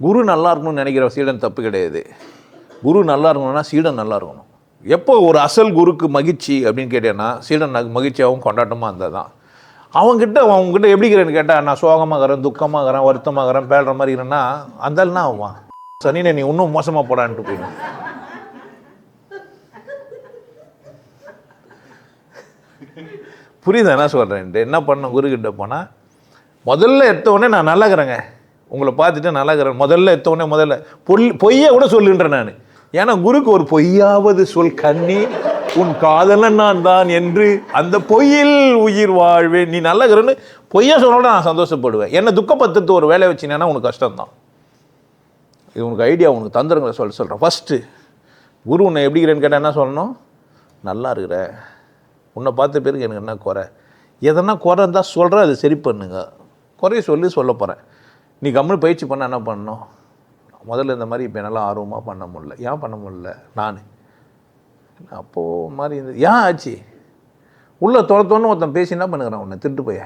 குரு நல்லா இருக்கணும்னு நினைக்கிற சீடன் தப்பு கிடையாது. குரு நல்லா இருக்கணும்னா சீடன் நல்லா இருக்கணும். எப்போ ஒரு அசல் குருக்கு மகிழ்ச்சி அப்படின்னு கேட்டேன்னா சீடன் நக- மகிழ்ச்சியாகவும் கொண்டாட்டமாக இருந்தால் தான் அவங்ககிட்ட அவங்ககிட்ட எப்படி இருக்கிறேன்னு கேட்டால் நான் சோகமாகறேன் வருத்தமாக வருத்தமாகறேன் பேடுற மாதிரி இருக்கிறேன்னா அந்த என்ன ஆவான்? சனி நீ இன்னும் மோசமாக போடான்ட்டு போயிடும் புரியுதா என்ன சொல்கிறேன்ட்டு என்ன பண்ண குருக்கிட்ட போனால் முதல்ல எடுத்த உடனே நான் நல்லாக்கிறேங்க உங்களை பார்த்துட்டு நல்லா இருக்கிறேன். முதல்ல எடுத்த முதல்ல பொல் பொய்யை கூட சொல்லுன்றேன் நான். ஏன்னா குருக்கு ஒரு பொய்யாவது சொல் கண்ணி உன் காதலன் நான் தான் என்று அந்த பொய்யில் உயிர் வாழ்வேன். நீ நல்லகிறன்னு பொய்யா சொன்னோட நான் சந்தோஷப்படுவேன். என்ன துக்கப்படுத்துறது ஒரு வேலை வச்சினேன்னா உனக்கு கஷ்டம்தான். இது உனக்கு ஐடியா உனக்கு தந்துருங்களை சொல்ல சொல்கிறேன் ஃபஸ்ட்டு குரு உன்னை எப்படி இருக்கிறேன்னு கேட்டால் என்ன சொல்லணும்? நல்லா இருக்கிற. உன்னை பார்த்த பிறகு எனக்கு என்ன குறை? எதனா குறை இருந்தால் சொல்கிற அது சரி பண்ணுங்க. குறைய சொல்லி சொல்ல போகிறேன் நீ கம்முனு பயிற்சி பண்ண என்ன பண்ணணும்? முதல்ல இந்த மாதிரி இப்போ என்னால் ஆர்வமாக பண்ண முடில ஏன் பண்ண முடில நான். அப்போது மாதிரி இந்த ஏன் ஆச்சு? உள்ளே துரத்தோன்னு ஒருத்தன் பேசி என்ன பண்ணுகிறான் உன்னை? திருட்டு போய்